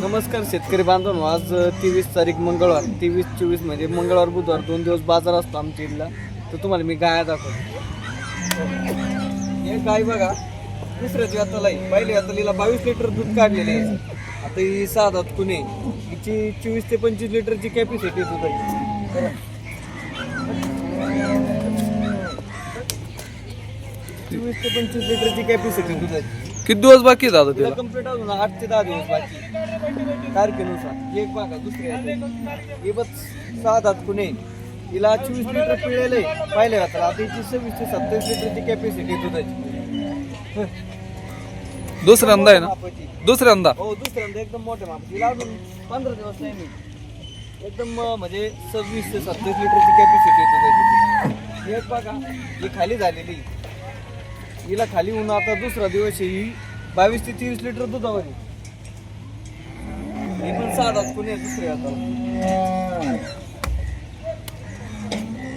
नमस्कार शेतकरी बांधवांनो आज तेवीस तारीख मंगळवार तेवीस चोवीस म्हणजे मंगळवार बुधवार दोन दिवस बाजार असतो आमच्या इथला. तर तुम्हाला मी गाया दाखवतो. हे गाय बघा दुसऱ्याच व्यताला आहे पहिल्या व्यतालीला बावीस लिटर दूध काढलेले आहे. आता ही दात कुणे? हिची चोवीस ते पंचवीस लिटरची कॅपॅसिटी दुधाची. चोवीस ते पंचवीस लिटरची कॅपॅसिटी दुधाची. किती दिवस बाकी आता तिला तिला? कंप्लीट अजून आठ ते दहा दिवस बाकी तारखेनुसार एक बघा दुसरे हे बघ सहा दात कुणे हिला चोवीस लिटर पिळेले पाहिले आता आता हिची सव्वीस ते सत्तावीस लिटरची कॅपॅसिटी दुधाची दुसऱ्यांदा आहे ना. दुसऱ्यांदा हो दुसऱ्यांदा एकदम मोठे माप हिला अजून पंधरा दिवस नाही मी. एकदम म्हणजे सव्वीस ते सत्तावीस लिटरची कॅपॅसिटी दुधाची एक बघा ही खाली झालेली. हिला खाली होऊन आता दुसरा दिवस आहे. ही बावीस ते तेवीस लिटर दुधावर आहे. मी पण साधाच कोणी आहे दुसऱ्या हाताला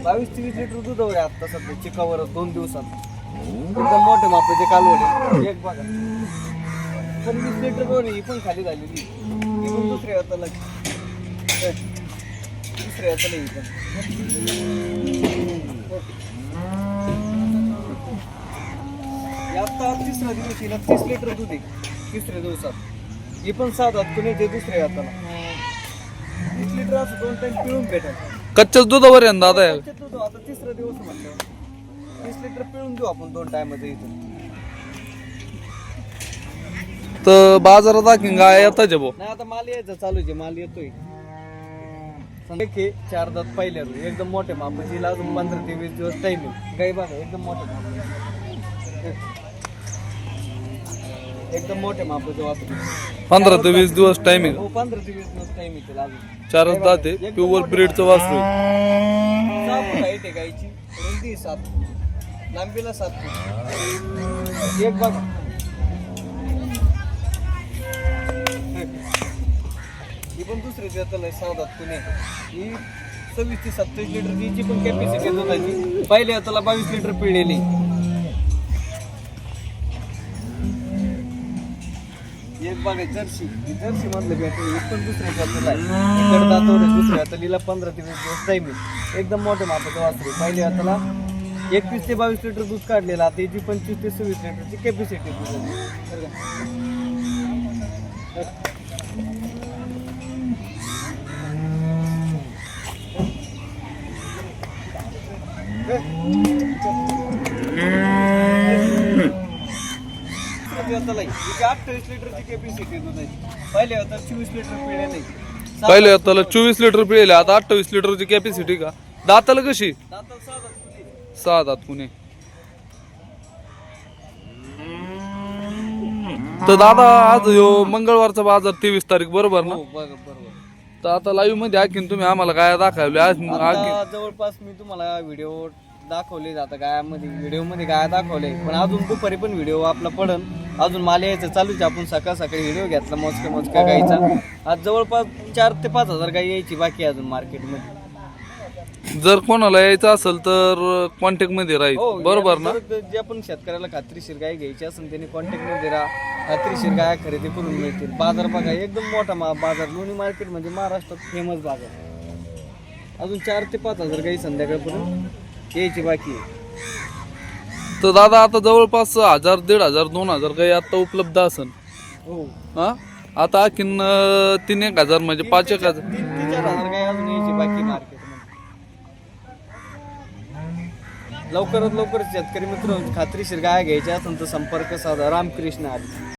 बावीस तेवीस लिटर दूध आहे आता सध्या चिकावर दोन दिवसात. एकदम मोठे मापाचे कालवडे. एक बघा. पंचवीस लिटर दोन आहे, ही पण खाली झालेली ही पण दुसऱ्या हाताला हे, दुसऱ्या हाताला ही पण. आता तिसरा दिवस हिला तीस लिटर दूध आहे. तिसऱ्या दिवसात. ही पण सात हात कोणी ते दुसऱ्या हाताला तीस लिटर असं दोन टाइम पिळून भेटेल. कच्च्याच दुधावर आहे ना दादा हे. आता तिसरा दिवस म्हटलं. तीस लिटर पिळून देऊ आपण दोन टायमध्ये इथून. तर बाजारात दाखीन गाय येताच भाऊ नाही आता माल यायचा चालू आहे माल येतोय. संध्याकाळी चार दात पहिल्या रोज. एकदम मोठे मापाची हिला अजून पंधरा ते वीस दिवस टाइम आहे. गाई बघा एकदम मोठे माप एकदम मोठे मापाचे वापरू पंधरा ते वीस दिवस टायमिंग हो पंधरा ते वीस दिवस टाइम अजून चारच दाते प्युअर ब्रीडचं वासरू आहे. सहा फूट आहे गाईची. रुंदी सात लांबीला सात फूट एक बघा. ही पण दुसरी देताल आहे सौदात पुणे. ही सव्वीस ते सत्तावीस लिटर तिची पण कॅपॅसिटी दुधाची पहिले त्याला बावीस लिटर पिळलेली. बघा जर्सी. ही जर्सी मधलं भेटते ही पण दुसऱ्या जातीला आहे इकडं दुसऱ्या हातालीला पंधरा ते वीस दिवस टाईम आहे. एकदम मोठं मापाचं वासरू. पहिल्या हाताला एकवीस ते बावीस लिटर दूध काढलेलं आता याची पंचवीस ते सव्वीस लिटरची कॅपॅसिटी दुधाची? अठ्ठावीस लिटरची कॅपॅसिटी दुधाची पहिले होता चोवीस लिटर पिळे नाही. पहिले त्याला चोवीस लिटर पिळेले आता अठ्ठावीस लिटरची कॅपॅसिटी का? दाताला कशी? सहा दात दात पुणे तर दादा आज ह्यो मंगळवारचा बाजार तेवीस तारीख बरोबर ना? हो बरोबर. तर आता लाईव्हमध्ये आणखीन तुम्ही? आम्हाला काय दाखवले? आज आता जवळपास मी तुम्हाला व्हिडिओ दाखवले आता गायामध्ये व्हिडिओमध्ये गाया दाखवले? पण अजून दुपारी पण व्हिडिओ आपला पडन. अजून माल यायचं चालूच आहे. आपण सकाळ सकाळी व्हिडिओ घेतला मोजक्या मोजक्या गाईचा. आज जवळपास चार ते पाच हजार गाई यायची बाकी अजून मार्केटमध्ये जर कोणाला यायचं असेल तर कॉन्टॅक्टमध्ये राहील. हो बरोबर ना? जे आपण शेतकऱ्याला खात्रीशीर गाय घ्यायची असेल त्यांनी कॉन्टॅक्टमध्ये राहा. खात्रीशीर गाय खरेदी करून मिळतील. बाजार बघा एकदम मोठा मा बाजार. लोणी मार्केट म्हणजे महाराष्ट्रात फेमस बाजार. अजून चार ते पाच हजार गाई संध्याकाळपर्यंत यायची बाकी आहे. तर दादा आता जवळपास हजार दीड हजार दोन हजार काही आता उपलब्ध असन. हो. हा? आता आणखीन तीन एक हजार म्हणजे पाच एक हजार. तीन ते चार हजार गाय अजून यायची बाकी लवकरात लवकर शेतकरी मित्र खात्रीशीर गाय घ्यायच्या असेल तर संपर्क साधा. रामकृष्ण आली